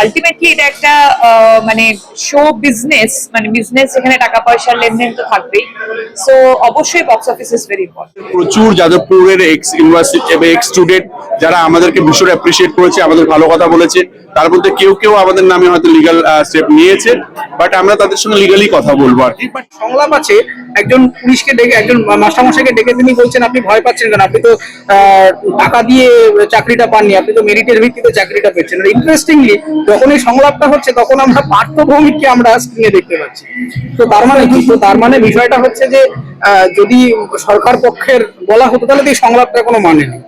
Ultimately এটা একটা মানে শো বিজনেস মানে বিজনেস এখানে টাকা পয়সার লেনদেন তো থাকবেই। সো অবশ্যই box office is very important প্রচুর যাদবপুরের এক্স ইউনিভার্সিটি এক্স স্টুডেন্ট যারা আমাদেরকে ভীষণ অ্যাপ্রিসিয়েট করেছে, আমাদের ভালো কথা বলেছে। তার মধ্যে কেউ কেউ আমাদের নামে হয়তো লিগাল স্টেপ নিয়েছে বাট আমরা তাদের সঙ্গে লিগালি কথা বলব আর কি। বাট সংলাপ আছে, একজন পুলিশকে ডেকে, একজন মাস্টারমশাইকে ডেকে তিনি বলছেন, আপনি ভয় পাচ্ছেন কেন? আপনি তো টাকা দিয়ে চাকরিটা পাননি, আপনি তো মেরিটের ভিত্তিতে চাকরিটা পেয়েছেন। ইন্টারেস্টিংলি যখন এই সংলাপটা হচ্ছে, তখন আমরা পার্থভৌমিককে আমরা স্ক্রিনে দেখতে পাচ্ছি। তো তার মানে কি? তো তার মানে বিষয়টা হচ্ছে যে যদি সরকার পক্ষের বলা হতো, তাহলে এই সংলাপটা কোনো মানে নেই।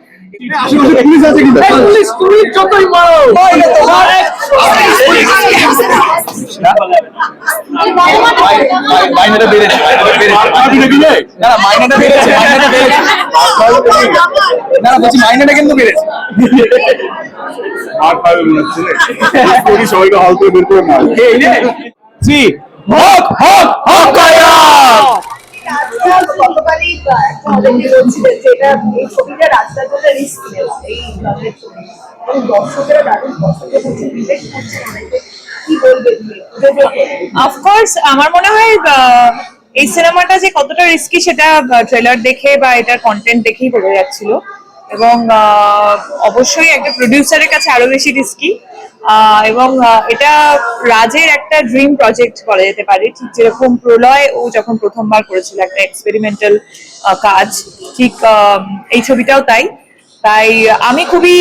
মাইনেটা মনে সবাইকে বের করে হক হক হক আমার মনে হয় এই সিনেমাটা যে কতটা রিস্কি সেটা ট্রেলার দেখে বা এটার কন্টেন্ট দেখেই বোঝা যাচ্ছিল। এবং অবশ্যই একটা প্রডিউসারের কাছে আরও বেশি রিস্কি এবং এটা রাজের একটা ড্রিম প্রজেক্ট বলা যেতে পারে। ঠিক যেরকম প্রলয় ও যখন প্রথমবার করেছিল একটা এক্সপেরিমেন্টাল কাজ, ঠিক এই ছবিটাও তাই। তাই আমি খুবই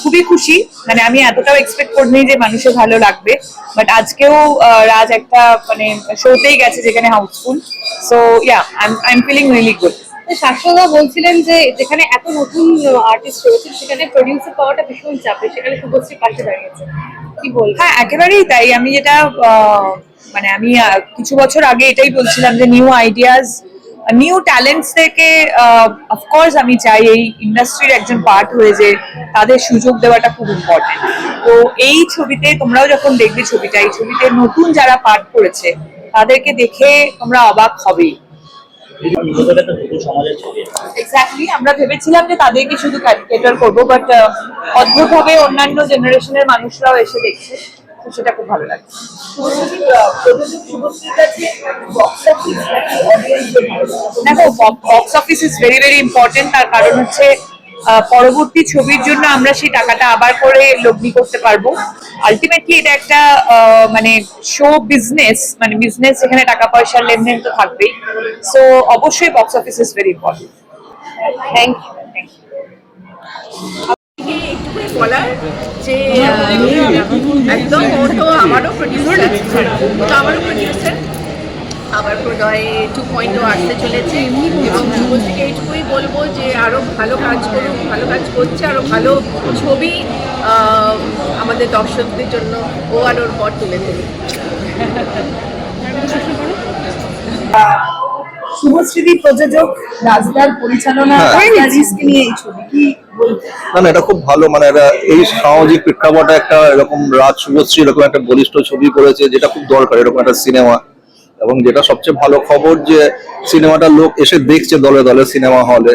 খুবই খুশি। মানে আমি এতটাও এক্সপেক্ট করিনি যে মানুষের ভালো লাগবে। বাট আজকেও রাজ একটা মানে শোতেই গেছে যেখানে house full so yeah I am feeling really good Shashwata বলছিলেন যে যেখানে এত নতুন আর্টিস্ট রয়েছে সেখানে প্রডিউসার পাওয়াটা ভীষণ চাপে। সেখানে শুভশ্রী পাশে দাঁড়িয়েছে। কি বলব হ্যাঁ একেবারেই তাই। আমি যেটা মানে আমি কিছু বছর আগে এটাই বলছিলাম যে নিউ আইডিয়াস নিউ ট্যালেন্টস থেকে অফকোর্স আমি চাই এই ইন্ডাস্ট্রির একজন পার্ট হয়ে যে তাদের সুযোগ দেওয়াটা খুব ইম্পর্টেন্ট তো এই ছবিতে তোমরাও যখন দেখবে ছবিটা, এই ছবিতে নতুন যারা পার্ট করেছে, তাদেরকে দেখে তোমরা অবাক হবেই। এক্স্যাক্টলি আমরা ভেবেছিলাম যে তাদেরকে শুধু ক্যারিকেটার করব বাট অদ্ভুত ভাবে অন্যান্য জেনারেশনের মানুষরাও এসে দেখছে সেটা খুব ভালো লাগছে? দেখো box office is very very important তার কারণ হচ্ছে পরবর্তী ছবির জন্য আমরা সেই টাকাটা আবার করে লগ্নি করতে পারব। আলটিমেটলি এটা একটা মানে শো বিজনেস মানে বিজনেস যেখানে টাকা পয়সার লেনদেন তো থাকবেই। সো অবশ্যই box office is very important thank you বলার? যে একদম তো আমারও প্রডিউসার আমারও প্রডিউসার আবার প্রদয় টু পয়েন্ট আসতে চলেছে। এবং শুভশ্রীকে এইটুকুই বলব যে আরও ভালো কাজ করুক ভালো কাজ করছে আরও ভালো ছবি আহ, আমাদের দর্শকদের জন্য ও আর ওর পর তুলে দেবে। শুভশ্রী প্রযোজক রাজদার পরিচালনা রিস্ক নিয়ে এই ছবি কি না না এটা খুব ভালো মানে এটা এই সামাজিক প্রেক্ষাপটে একটা এরকম রাজ শুভশ্রী এরকম একটা বলিষ্ঠ ছবি করেছে যেটা খুব দরকার এরকম একটা সিনেমা। এবং যেটা সবচেয়ে ভালো খবর যে সিনেমাটা লোক এসে দেখছে দলে দলে সিনেমা হলে,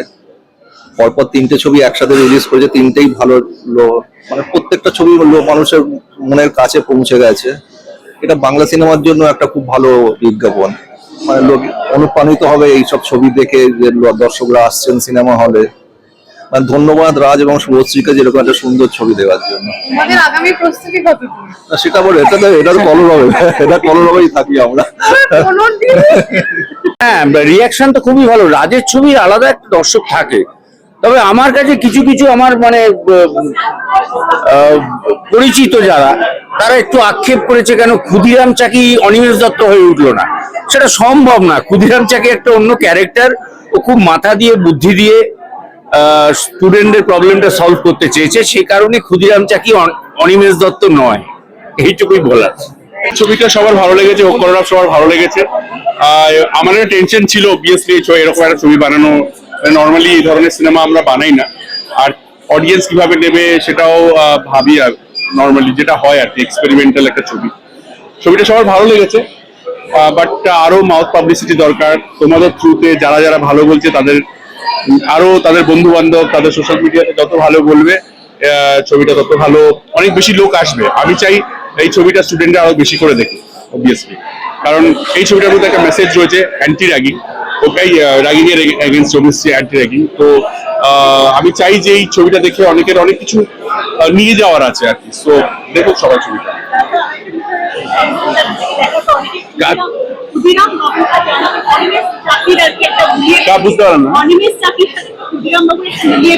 পরপর তিনটে ছবি একসাথে রিলিজ করেছে, তিনটেই ভালো মানে প্রত্যেকটা ছবি মানুষের মনের কাছে পৌঁছে গেছে। এটা বাংলা সিনেমার জন্য একটা খুব ভালো বিজ্ঞাপন। মানে লোক অনুপ্রাণিত হবে এইসব ছবি দেখে যে দর্শকরা আসছেন সিনেমা হলে। মানে ধন্যবাদ রাজ এবং শুভশ্রীকে যেরকম একটা সুন্দর ছবি দেওয়ার জন্য। তোমাদের আগামী প্রস্তুতি কত না, সেটা বলে এটা তো এটা তো কলর হবে। এটা কলর হবেই থাকি আমরা। হ্যাঁ রিয়াকশন তো খুবই ভালো। রাজের ছবির আলাদা একটা দর্শক থাকে। তবে আমার কাছে কিছু কিছু আমার মানে পরিচিত যারা তারা একটু আক্ষেপ করেছে কেন ক্ষুদিরাম চাকি অনিমেষ দত্ত হয়ে উঠল না। সেটা সম্ভব না। ক্ষুদিরাম চাকি একটা অন্য ক্যারেক্টার ও খুব মাথা দিয়ে বুদ্ধি দিয়ে স্টুডেন্টদের প্রবলেমটা সলভ করতে চেয়েছে সেই কারণে ক্ষুদিরাম চাকি অন- অনিমেষ দত্ত নয়। এইটুকুই বলার। ছবিটা সবার ভালো লেগেছে করোনা সবার ভালো লেগেছে। আমার টেনশন ছিল অবভিয়াসলি এরকম একটা ছবি বানানো নর্মালি এই ধরনের সিনেমা আমরা বানাই না। আর অডিয়েন্স কীভাবে নেবে সেটাও ভাবি আর নর্মালি যেটা হয় আর কি এক্সপেরিমেন্টাল একটা ছবি। ছবিটা সবার ভালো লেগেছে বাট আরও মাউথ পাবলিসিটি দরকার। তোমাদের থ্রুতে যারা যারা ভালো বলছে, তাদের আরও তাদের বন্ধু বান্ধব তাদের সোশ্যাল মিডিয়াতে যত ভালো বলবে ছবিটা তত ভালো অনেক বেশি লোক আসবে। আমি চাই এই ছবিটা স্টুডেন্টরা আরও বেশি করে দেখে অবভিয়াসলি কারণ এই ছবিটার মধ্যে একটা মেসেজ রয়েছে অ্যান্টি র্যাগিং ওটাই র্যাগিং এর এগেনস্ট চলেছে অ্যান্টি র্যাগিং তো আমি চাই যে এই ছবিটা দেখে অনেকের অনেক কিছু নিয়ে যাওয়ার আছে আর কি। সো দেখুন সবাই ছবিটা। বুঝতে না।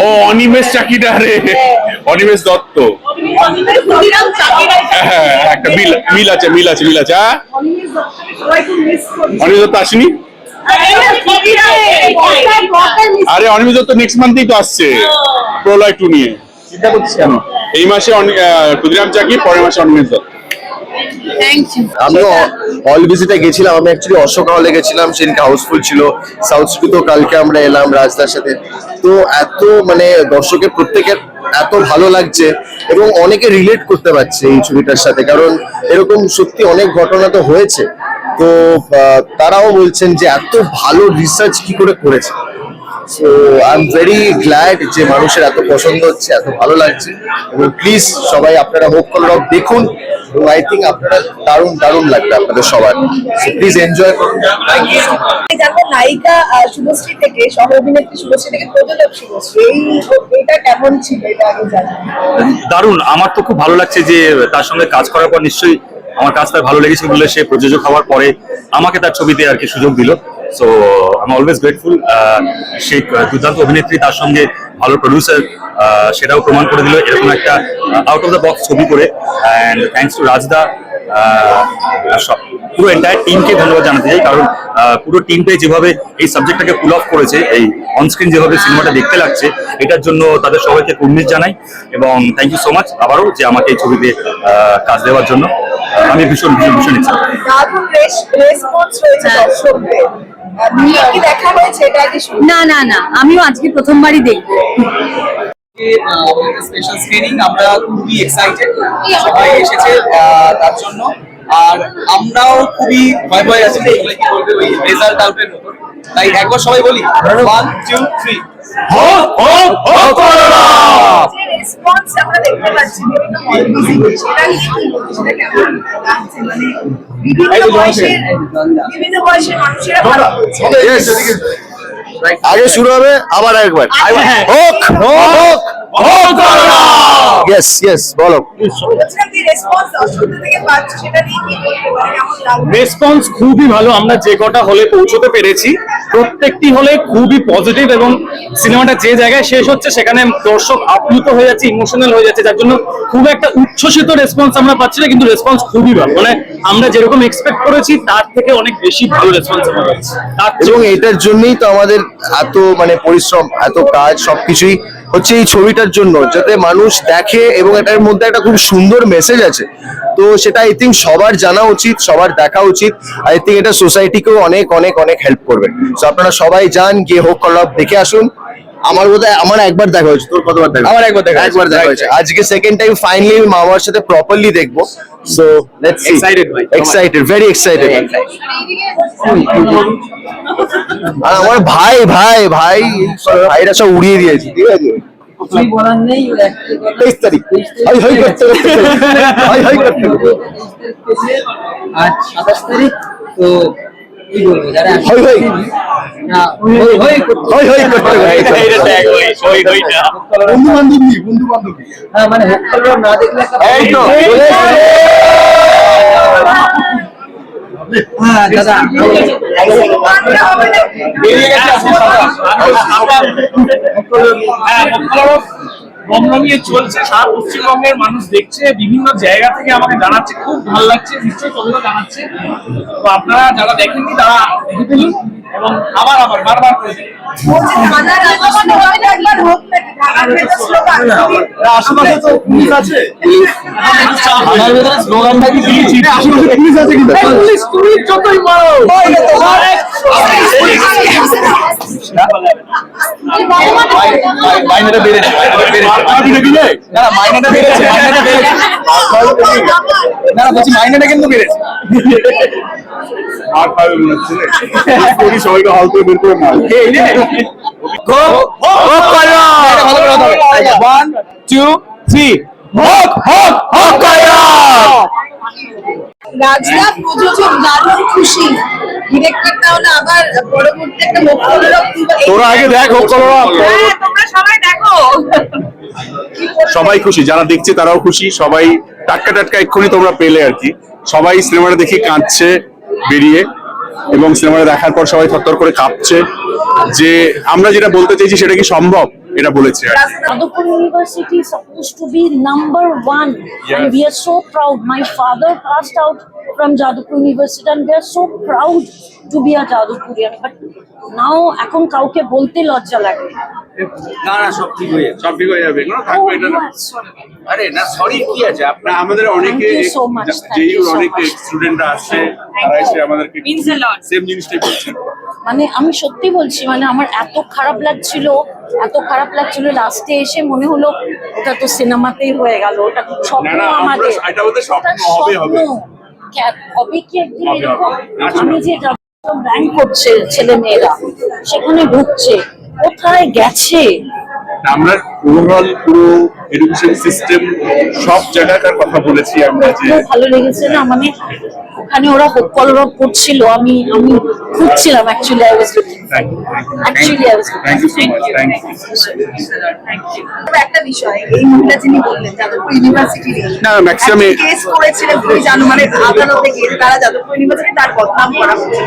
ও অনিমেষ চাকিটা রে অনিমেষ দত্ত। অনিমেষ আর হ্যাঁ হ্যাঁ, হ্যাঁ, একটা মিল মিল আছে মিল আছে মিল আছে হ্যাঁ অনিমেষ দত্ত আসেনি? আরে অনিমেষ দত্ত নেক্সট মান্থেই তো আসছে। প্রলয় টু নিয়ে। চিন্তা করছিস কেন? এই মাসে ক্ষুদিরাম চাকি পরের মাসে অনিমেষ দত্ত। আমিও হল ভিজিটে গেছিলাম, আমি অ্যাকচুয়ালি অশোক হলে গেছিলাম, সেদিনকে হাউসফুল ছিল। সাউথ স্টুডিও কালকে আমরা এলাম রাজদার সাথে। তো এত মানে দর্শকের প্রত্যেকের এত ভালো লাগছে এবং অনেকে রিলেট করতে পারছে এই ছবিটার সাথে। কারণ এরকম সত্যি অনেক ঘটনা তো হয়েছে। তো তারাও বলছেন যে এত ভালো রিসার্চ কি করে করেছে। So I am very glad যে মানুষের এত পছন্দ হচ্ছে এত ভালো লাগছে। এবং প্লিজ সবাই আপনারা হোক কলরব দেখুন এবং আই থিঙ্ক আপনারা দারুণ দারুণ লাগবে আপনাদের সবার। সো প্লিজ এনজয় করুন। থ্যাংক ইউ সো মাচ আমি জানব নায়িকা শুভশ্রী থেকে সহ অভিনেত্রী শুভশ্রী থেকে প্রযোজক শুভশ্রী। এটা কেমন ছিল এটা আগে দারুণ। আমার তো খুব ভালো লাগছে যে তার সঙ্গে কাজ করার পর নিশ্চয়ই আমার কাজ তার ভালো লেগেছে বলে সে প্রযোজক হওয়ার পরে আমাকে তার ছবিতে আর কি সুযোগ দিল। সো আমি অলওয়েজ গ্রেটফুল সে দুর্দান্ত অভিনেত্রী তার সঙ্গে ভালো প্রডিউসার সেটাও প্রমাণ করে দিল এরকম একটা আউট অফ দ্য বক্স ছবি করে। অ্যান্ড থ্যাংকস টু রাজদা পুরো এন্টায়ার টিমকে ধন্যবাদ জানাতে চাই কারণ পুরো টিমটাই যেভাবে এই সাবজেক্টটাকে পুল অফ করেছে এই অনস্ক্রিন যেভাবে সিনেমাটা দেখতে লাগছে এটার জন্য তাদের সবাইকে কুর্নিশ জানাই। এবং থ্যাংক ইউ সো মাচ আবারও যে আমাকে এই ছবিতে কাজ দেওয়ার জন্য। আমি ভীষণ ভীষণ ভীষণ ইচ্ছা না না না আমিও আজকে প্রথমবারই দেখব। স্পেশাল স্ক্রিনিং আমরা খুবই এক্সাইটেড সবাই এসেছে আহ, তার জন্য। আর আমরাও খুবই ভয় ভয় আছি এগুলো কি বলবে ওই রেজাল্ট আউটের মতো তাই একবার সবাই বলি ওয়ান টু থ্রি যে রেসপন্স আমরা দেখতে পাচ্ছি বিভিন্ন হল সেটা নিয়ে কি বলব সেটা কেমন লাগছে? মানে বিভিন্ন বয়সের বিভিন্ন বয়সের মানুষেরা ভালো আগে শুরু হবে আবার একবার। হোক হোক। ইয়েস ইয়েস বলো। রেসপন্স খুবই ভালো আমরা যে কটা হলে পৌঁছতে পেরেছি প্রত্যেকটি হলে খুবই পজিটিভ এবং সিনেমাটা যে জায়গায় শেষ হচ্ছে সেখানে দর্শক আপ্লুত হয়ে যাচ্ছে ইমোশনাল হয়ে যাচ্ছে যার জন্য খুব একটা উচ্ছ্বসিত রেসপন্স আমরা পাচ্ছি না কিন্তু রেসপন্স খুবই ভালো। মানে আমরা যেরকম এক্সপেক্ট করেছি তার থেকে অনেক বেশি ভালো রেসপন্স আমরা পাচ্ছি। এবং এটার জন্যই তো আমাদের এত মানে পরিশ্রম এত কাজ সবকিছুই হচ্ছে এই ছবিটার জন্য যাতে মানুষ দেখে এবং এটার মধ্যে একটা খুব সুন্দর মেসেজ আছে। তো সেটা আই থিঙ্ক সবার জানা উচিত সবার দেখা উচিত। আই থিঙ্ক এটা সোসাইটিকেও অনেক অনেক অনেক হেল্প করবে। তো আপনারা সবাই যান গিয়ে হোক কলরব দেখে আসুন। আমার বোধহয় আমার একবার দেখা হয়েছে। তোর কতবার দেখা আমার একবার দেখা একবার দেখা হয়েছে। আজকে সেকেন্ড টাইম ফাইনালি আমি মামার সাথে প্রপারলি দেখব। সো লেটস সি Excited ভাই। এক্সাইটেড ভেরি এক্সাইটেড আর আমার ভাই ভাই ভাই ভাইরা সব উড়িয়ে দিয়েছে ঠিক আছে? তেইশ তারিখ হাই হাই করতে করতে হাই হাই করতে করতে আজ সাতাশ তারিখ তো কি বলব যারা হাই হাই না, হই হই করতে- হাই হাই করতে বন্ধু বান্ধবী বন্ধু বান্ধবী হ্যাঁ, মানে না দেখলে একটা- এই তো চলে এসেছে। রমরমিয়ে চলছে সারা পশ্চিমবঙ্গের মানুষ দেখছে বিভিন্ন জায়গা থেকে আমাকে জানাচ্ছে খুব ভালো লাগছে নিশ্চয়ই তোমরা জানাচ্ছে তো আপনারা যারা দেখেননি তারা দেখে ফেলুন এবং আবার আবার বারবার করে দেখুন। বলছে থানার আশেপাশে তো পুলিশ আছে। থানার ভেতরে স্লোগানটা কি দিয়েছি আশেপাশে পুলিশ আছে কিন্তু। পুলিশ তুমি যতই মারো। মাইনেটা বেড়েছে মাইনেটা বেড়েছে না না মাইনেটা বেড়েছে মাইনেটা বেড়েছে। না না বলছি মাইনেটা কিন্তু বেড়েছে। আর পাবে মনে হচ্ছে সবাইকে হল করে বের করে মার। এই রে এটা ভালো করে হবে ওয়ান টু থ্রি হোক হোক হোক রাজদা প্রযোজক দারুণ খুশি। তোরা আগে দেখ হোক হ্যাঁ তোমরা সবাই দেখো। সবাই খুশি যারা দেখছে তারাও খুশি। সবাই টাটকা টাটকা এক্ষুনি তোমরা পেলে আর কি। সবাই সিনেমাটা দেখে কাঁদছে বেরিয়ে এবং সিনেমাটা দেখার পর সবাই থরথর করে কাঁপছে। যে আমরা যেটা বলতে চাইছি সেটা কি সম্ভব? এটা বলেছে। Jadavpur University is supposed to be number one, and we are so proud. My father passed out from Jadavpur University, and we are so proud to be a Jadavpurian. But now, এখন কাউকে বলতে লজ্জা লাগে না না সব ঠিক হয়ে যাবে সব ঠিক হয়ে যাবে কোনো Oh, থাকবে you না. আরে না সরি কি আছে আপনার আমাদের অনেকে যেই অনেক. স্টুডেন্টরা আসছে তারা এসে আমাদেরকে Means a lot. সেম জিনিসটাই বলছেন মানে আমি সত্যি বলছি মানে আমার এত খারাপ লাগছিল এত খারাপ লাগছিল লাস্টে এসে মনে হলো ওটা তো সিনেমাতেই হয়ে গেল ওটা তো স্বপ্ন আমাদের এটা আমাদের স্বপ্ন, হবে, হবে। স্বপ্ন। কে- হবে কি একদিন এরকম আমি যে র্যাঙ্ক করছে ছেলে মেয়েরা সেখানে ঢুকছে কোথায় গেছে আমরা ওভারঅল পুরো এডুকেশন সিস্টেম সব কথা বলেছি আমরা যে ভালো লেগেছে না মানে ওখানে ওরা কলরব করছিল আমি আমি খুঁজছিলাম actually I was looking actually I was thank you so much thank you একটা বিষয় এই মহিলা যিনি বললেন যাদবপুর ইউনিভার্সিটি না, কেস করেছিলেন মানে আদালতে গিয়ে তারা যাদবপুর ইউনিভার্সিটি তার বদনাম করা হচ্ছে।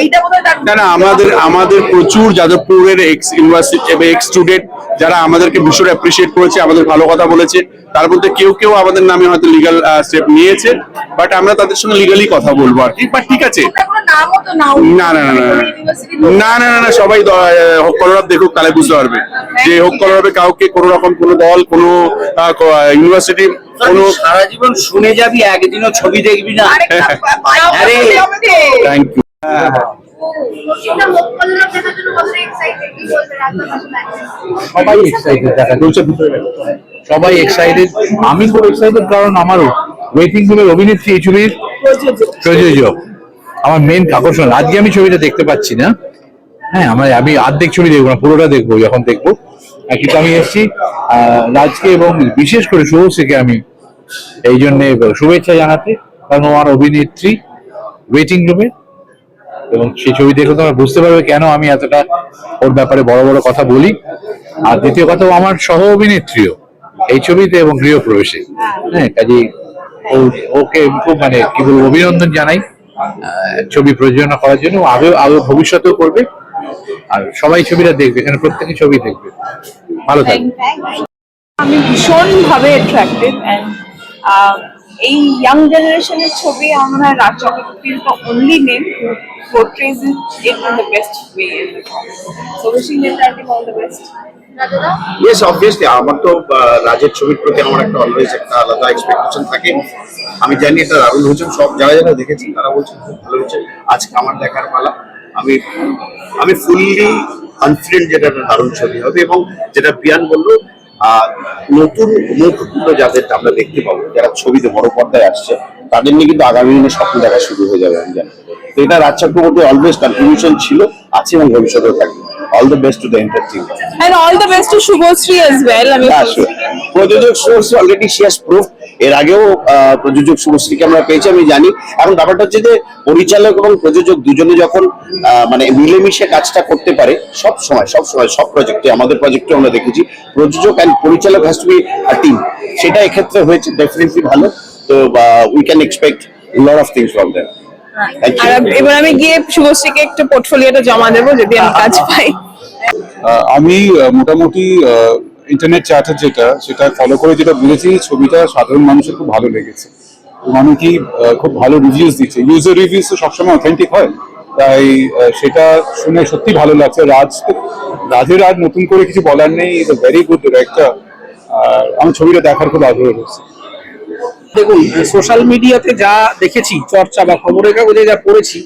এইটা বোধহয় তার না না আমাদের আমাদের প্রচুর যাদবপুরের এক্স ইউনিভার্সিটি এক্স স্টুডেন্ট যারা আমাদেরকে ভীষণ অ্যাপ্রিসিয়েট করেছে আমাদের ভালো কথা বলেছে। তার মধ্যে কেউ কেউ আমাদের নামে হয়তো লিগাল স্টেপ নিয়েছে বাট আমরা তাদের সঙ্গে লিগালি কথা বলব আর কি। বাট ঠিক আছে। না না না না না। না না না সবাই হোক কলরব দেখুক তাহলে বুঝতে পারবে। যে হোক কলরবে কাউকে কোনো রকম কোনো দল কোনো ইউনিভার্সিটি কোনো সারা জীবন শুনে যাবি একদিনও ছবি দেখবি না। আরে, থ্যাংক ইউ সবাই এক্সাইটেড দেখা সবাই এক্সাইটেড আমি খুব এক্সাইটেড কারণ আমারও ওয়েটিং রুমের অভিনেত্রী এই ছবির প্রযোজক। আমার মেন আকর্ষণ। আজকে আমি ছবিটা দেখতে পাচ্ছি না। হ্যাঁ আমার আমি অর্ধেক ছবি দেখব না পুরোটা দেখব যখন দেখব। আহ, কিন্তু আমি এসেছি রাজকে এবং বিশেষ করে শুভশ্রীকে আমি এই জন্য শুভেচ্ছা জানাতে কারণ আমার অভিনেত্রী ওয়েটিং রুমে এবং সেই ছবি দেখে তোমরা বুঝতে পারবে কেন আমি এতটা ওর ব্যাপারে বড় বড় কথা বলি। আর দ্বিতীয় কথা আমার সহ অভিনেত্রীও এই ছবিতে এবং গৃহপ্রবেশে। হ্যাঁ কাজেই ও- ওকে খুব মানে কি বলব, অভিনন্দন জানাই ছবি প্রযোজনা করার জন্য। ও আগেও আগে ভবিষ্যতেও করবে। আর সবাই ছবিটা দেখবে, এখানে প্রত্যেকে ছবি দেখবে। ভালো থাকবে। আমি ভীষণভাবে অ্যাট্রাক্টেড অ্যান্ড এই ইয়াং জেনারেশনের ছবি আমরা Raj Chakraborty is the only name portrays it in the best way so wishing them I think all the yes obviously আমার তো রাজের ছবির প্রতি আমার একটা অলওয়েজ একটা আলাদা এক্সপেকটেশন থাকে। আমি জানি এটা দারুণ হয়েছে সব যারা যারা দেখেছি তারা বলছেন খুব ভালো হয়েছে। আজকে আমার দেখার পালা। আমি আমি ফুললি কনফিডেন্ট যেটা একটা দারুণ ছবি হবে এবং যেটা বিয়ান বলল নতুন মুখগুলো যাদের আমরা দেখতে পাবো যারা ছবিতে বড় পর্দায় আসছে তাদের নিয়ে কিন্তু আগামী দিনে স্বপ্ন দেখা শুরু হয়ে যাবে আমি জানি তো এটা রাজ চক্রবর্তী অলওয়েজ কন্ট্রিবিউশন ছিল আছে এবং ভবিষ্যতেও থাকবে all the best to the entire team And all the best to us. I mean, হ্যাঁ. প্রযোজক Subhashree already she has proof এর আগেও প্রযোজক শুভশ্রীকে আমরা পেয়েছি আমি জানি। এখন ব্যাপারটা হচ্ছে যে পরিচালক এবং প্রযোজক দুজনে যখন মানে মিলেমিশে কাজটা করতে পারে সব সময় সব সময় সব প্রজেক্টে আমাদের প্রজেক্টে আমরা দেখেছি প্রযোজক অ্যান্ড পরিচালক হ্যাজ টু বি টিম সেটা এক্ষেত্রে হয়েছে ডেফিনেটলি ভালো। তো we can expect lot of things from আর এবার আমি গিয়ে শুভশ্রীকে একটু পোর্টফোলিওটা জমা দেবো যদি আমি কাজ পাই। আমি মোটামুটি ইন্টারনেট চ্যাটার যেটা, সেটা ফলো করে যেটা বুঝেছি ছবিটা সাধারণ মানুষের খুব ভালো লেগেছে। অনেকেই খুব ভালো রিভিউজ দিচ্ছে। ইউজার রিভিউজ তো সবসময় অথেন্টিক হয়, তাই সেটা শুনে সত্যি ভালো লাগছে। রাজ, রাজের আর নতুন করে কিছু বলার নেই is a very good director আর আমার ছবিটা দেখার খুব আগ্রহ রয়েছে। দেখুন সোশ্যাল মিডিয়াতে যা দেখেছি, চর্চা বা খবরের কাগজে যা পড়েছি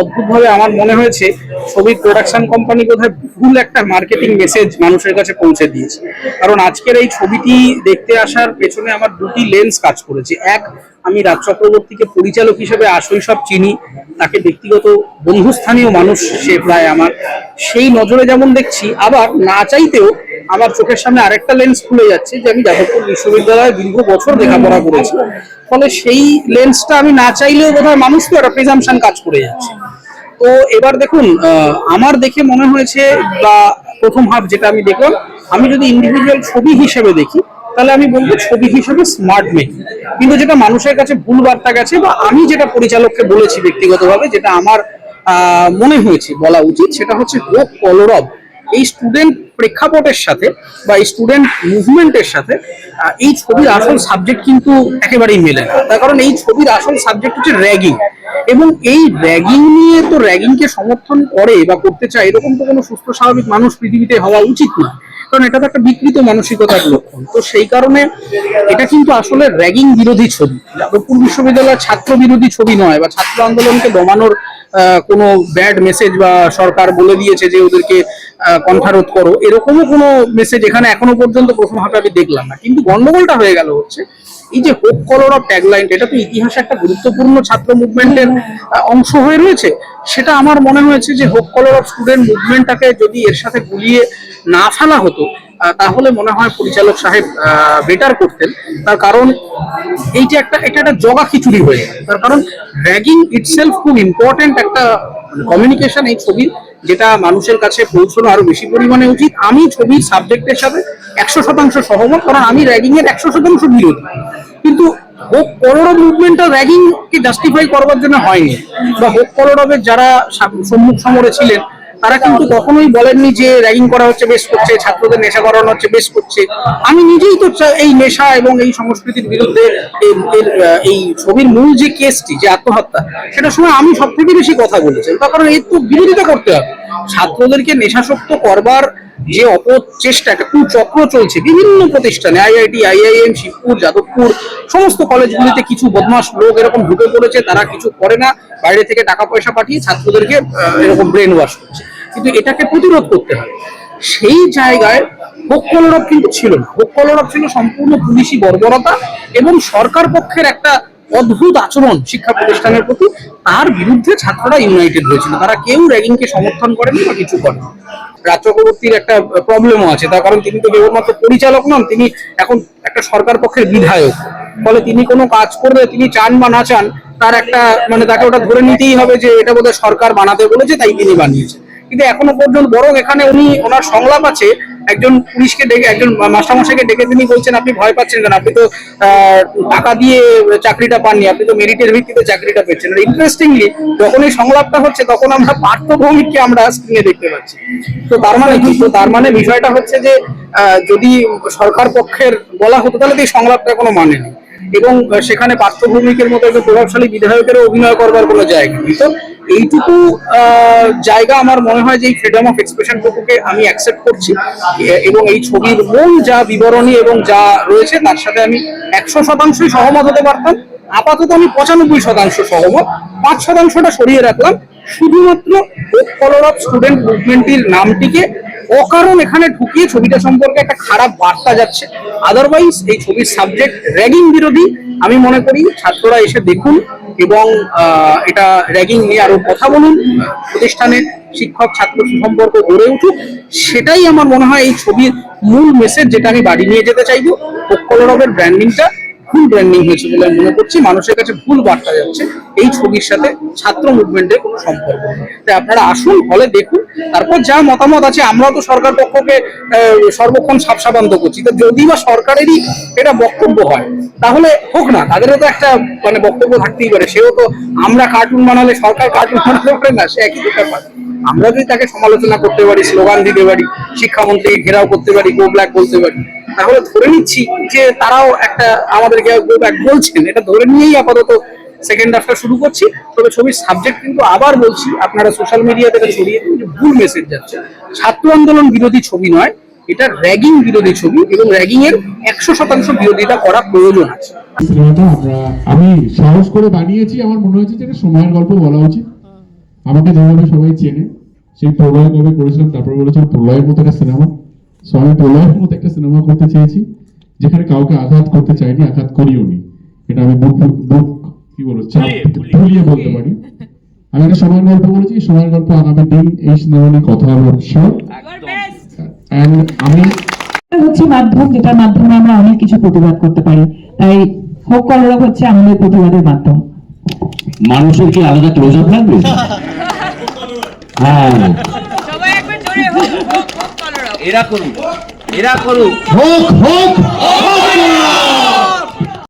অদ্ভুতভাবে আমার মনে হয়েছে, ছবির প্রোডাকশন কোম্পানি বোধহয় ভুল একটা মার্কেটিং মেসেজ মানুষের কাছে পৌঁছে দিয়েছে। কারণ আজকের এই ছবিটি দেখতে আসার পেছনে আমার দুটি লেন্স কাজ করেছে। এক আমি রাজ চক্রবর্তীকে পরিচালক হিসেবে আশৈশব চিনি, তাকে ব্যক্তিগত বন্ধুস্থানীয় মানুষ সে প্রায় আমার। সেই নজরে যেমন দেখছি, আবার না চাইতেও আমার চোখের সামনে আরেকটা লেন্স খুলে যাচ্ছে যে আমি যাদবপুর বিশ্ববিদ্যালয়ে দীর্ঘ বছর লেখাপড়া করেছি। ফলে সেই লেন্সটা আমি না চাইলেও বোধহয় মানুষ তো একটা প্রিজামশন কাজ করে যাচ্ছে। তো এবার দেখুন আমার দেখে মনে হয়েছে বা প্রথম হাফ যেটা আমি দেখলাম, আমি যদি ইন্ডিভিজুয়াল ছবি হিসেবে দেখি তাহলে আমি বলব ছবি হিসেবে স্মার্ট মেকিং কিন্তু যেটা মানুষের কাছে ভুল বার্তা গেছে বা আমি যেটা পরিচালককে বলেছি ব্যক্তিগতভাবে, যেটা আমার মনে হয়েছে বলা উচিত, সেটা হচ্ছে হোক কলরব, এই স্টুডেন্ট প্রেক্ষাপটের সাথে বা এই স্টুডেন্ট মুভমেন্টের সাথে এই ছবির আসল সাবজেক্ট কিন্তু একেবারেই মেলে না। তার কারণ এই ছবির আসল সাবজেক্ট হচ্ছে র্যাগিং এবং এই র্যাগিং নিয়ে তো র্যাগিং কে সমর্থন করে বা করতে চায় এরকম তো কোনো সুস্থ স্বাভাবিক মানুষ পৃথিবীতে হওয়া উচিত না। কারণ এটা তো একটা বিকৃত মানসিকতার লক্ষণ। তো সেই কারণে এটা কিন্তু আসলে র্যাগিং বিরোধী ছবি। যাদবপুর বিশ্ববিদ্যালয়ের ছাত্র বিরোধী ছবি নয় বা ছাত্র আন্দোলনকে দমানোর কোনো ব্যাড মেসেজ বা সরকার বলে দিয়েছে যে ওদেরকে কণ্ঠারোধ করো, এরকমও কোনো মেসেজ এখানে এখনও পর্যন্ত প্রথম হাতে আমি দেখলাম না। কিন্তু গন্ডগোলটা হয়ে গেল হচ্ছে এই যে হোপ কলর অফ ট্যাগলাইন এটা তো ইতিহাসে একটা গুরুত্বপূর্ণ ছাত্র মুভমেন্টের অংশ হয়ে রয়েছে। সেটা আমার মনে হয়েছে যে হোপ কলর অফ স্টুডেন্ট মুভমেন্টটাকে যদি এর সাথে গুলিয়ে না ফেলা হতো তাহলে মনে হয় পরিচালক সাহেব বেটার করতেন। তার কারণ, এইটা একটা, এটা একটা জগা খিচুড়ি হয়ে গেল। তার কারণ র্যাগিং ইটসেলফ খুব ইম্পর্টেন্ট একটা কমিউনিকেশন এই ছবির, যেটা মানুষের কাছে পৌঁছানো আরও বেশি পরিমাণে উচিত। আমি ছবির সাবজেক্টের সাথে একশো শতাংশ সহমত, কারণ আমি র্যাগিং এর একশো শতাংশ বিরোধী। কিন্তু হোক করোড় মুভমেন্টটা র্যাগিং কে জাস্টিফাই করবার জন্য হয়নি। বা হোক করোড়বের যারা সাম- সম্মুখ সমরে ছিলেন, তারা কিন্তু কখনোই বলেননি যে র্যাগিং করা হচ্ছে, বেশ করছে, ছাত্রদের নেশা করানো হচ্ছে, বেশ করছে। আমি নিজেই তো এই নেশা এবং এই সংস্কৃতির বিরুদ্ধে এই ছবির মূল যে কেসটি যে আত্মহত্যা সেটা সময় আমি সব থেকে বেশি কথা বলেছি। তার কারণ এর তো বিরোধিতা করতে হবে। ছাত্রদেরকে নেশাসক্ত করবার যে অপচেষ্টা একটা কুচক্র চলছে, বিভিন্ন প্রতিষ্ঠানে, আইআইটি আইআইএম শিবপুর, যাদবপুর, সমস্ত কলেজগুলিতে কিছু বদমাস লোক এরকম ঢুকে পড়েছে, তারা কিছু করে না, বাইরে থেকে টাকা পয়সা পাঠিয়ে ছাত্রদেরকে এরকম ব্রেন ওয়াশ করছে। কিন্তু এটাকে প্রতিরোধ করতে হবে সেই জায়গায় হোক কিন্তু ছিল না। হোক ছিল সম্পূর্ণ পুলিশি বর্বরতা এবং সরকার পক্ষের একটা অদ্ভুত আচরণ শিক্ষা প্রতিষ্ঠানের প্রতি। তার বিরুদ্ধে ছাত্ররা ইউনাইটেড হয়েছিল। তারা কেউ র্যাগিংকে সমর্থন করেনি বা কিছু করেনি। রাজ চক্রবর্তীর একটা প্রবলেমও আছে। তার কারণ তিনি তো কেবলমাত্র পরিচালক নন, তিনি এখন একটা সরকার পক্ষের বিধায়ক। ফলে তিনি কোনো কাজ করবে, তিনি চান বা না চান, তার একটা মানে তাকে ওটা ধরে নিতেই হবে যে এটা বোধহয় সরকার বানাতে বলেছে তাই তিনি বানিয়েছে কিন্তু এখনও পর্যন্ত বরং এখানে উনি ওনার সংলাপ আছে, একজন পুলিশকে ডেকে, একজন মাস্টারমশাইকে ডেকে তিনি বলছেন, আপনি ভয় পাচ্ছেন কেন? আপনি তো টাকা দিয়ে চাকরিটা পাননি, আপনি তো মেরিটের ভিত্তিতে চাকরিটা পেয়েছেন। ইন্টারেস্টিংলি যখন এই সংলাপটা হচ্ছে, তখন আমরা পার্থ ভৌমিককে আমরা স্ক্রিনে দেখতে পাচ্ছি। তো তার মানে কি? তো তার মানে বিষয়টা হচ্ছে যে যদি সরকার পক্ষের বলা হতো, তাহলে তো এই সংলাপটা কোনো মানে নেই। এবং সেখানে পার্থভূমিকের মতো একজন প্রভাবশালী বিধায়কেরও অভিনয় করবার কোনো জায়গা নেই। তো এইটুকু জায়গা আমার মনে হয় যে এই ফ্রিডম অফ এক্সপ্রেশন টুকুকে আমি অ্যাকসেপ্ট করছি। এবং এই ছবির মূল যা বিবরণী এবং যা রয়েছে তার সাথে আমি একশো শতাংশই সহমত হতে পারতাম। আপাতত আমি পঁচানব্বই শতাংশ সহমত। পাঁচ শতাংশটা সরিয়ে রাখলাম। শুধুমাত্র কলর অফ স্টুডেন্ট মুভমেন্টের নামটিকে অকারণ এখানে ঢুকিয়ে ছবিটা সম্পর্কে একটা খারাপ বার্তা যাচ্ছে। আদারওয়াইজ এই ছবির সাবজেক্ট র্যাগিং বিরোধী, আমি মনে করি ছাত্ররা এসে দেখুন এবং এটা র্যাগিং নিয়ে আরও কথা বলুন প্রতিষ্ঠানে শিক্ষক ছাত্র সম্পর্ক গড়ে উঠুক, সেটাই আমার মনে হয় এই ছবির মূল মেসেজ যেটা আমি বাড়ি নিয়ে যেতে চাইব পক্ষলরবের ব্র্যান্ডিংটা ভুল ব্র্যান্ডিং হয়েছে বলে মনে করছি। মানুষের কাছে ভুল বার্তা যাচ্ছে। এই ছবির সাথে ছাত্র মুভমেন্টের কোনো সম্পর্ক তাই আপনারা আসুন হলে দেখুন। তারপর যা মতামত আছে আমরা তো সরকার পক্ষকে সর্বক্ষণ সাবসাবান্ত করছি। তো যদি বা সরকারেরই এটা বক্তব্য হয়, তাহলে হোক না। তাদেরও তো একটা মানে বক্তব্য থাকতেই পারে। সেও তো আমরা কার্টুন বানালে সরকার কার্টুন বানাতে পারে না, সে একই ব্যাপার। আমরা যদি তাকে সমালোচনা করতে পারি স্লোগান দিতে পারি, শিক্ষামন্ত্রীকে ঘেরাও করতে পারি গো ব্ল্যাক বলতে পারি তাহলে ধরে নিচ্ছি যে তারাও একটা আমাদেরকে বলছেন। এটা ধরে নিয়েই আপাতত সেকেন্ড হাফটা শুরু করছি। তবে ছবির সাবজেক্ট কিন্তু আবার বলছি, আপনারা সোশ্যাল মিডিয়াতে এটা ছড়িয়ে দিন যে ভুল মেসেজ যাচ্ছে। ছাত্র আন্দোলন বিরোধী ছবি নয়, এটা র্যাগিং বিরোধী ছবি এবং র্যাগিং এর একশো শতাংশ বিরোধিতা করা প্রয়োজন আছে। আমি সাহস করে বানিয়েছি, আমার মনে হয়েছে যে সময়ের গল্প বলা উচিত। আমাকে যেভাবে সবাই চেনে, সেই প্রলয় কবে করেছিলাম, তারপর বলেছিলাম প্রলয়ের মতো একটা সিনেমা। সো আমি প্রলয়ের মতো একটা সিনেমা করতে চেয়েছি যেখানে কাউকে আঘাত করতে চাইনি আঘাত করিও নি এটা আমি বুক বুক কি বলব চাপ ভুলিয়ে বলতে পারি। আমি একটা সময়ের গল্প বলেছি এই সময়ের গল্প আগামী দিন এই সিনেমা নিয়ে কথা হবে আমি হচ্ছে মাধ্যম যেটার মাধ্যমে আমরা অনেক কিছু প্রতিবাদ করতে পারি। তাই হোক কলরব হচ্ছে আমাদের প্রতিবাদের মাধ্যম। মানুষের কি আলাদা ক্লোজ আপ লাগবে? হ্যাঁ সবাই একবার জোরে হোক হোক হোক কলরব এরা করুক এরা করুক। হোক হোক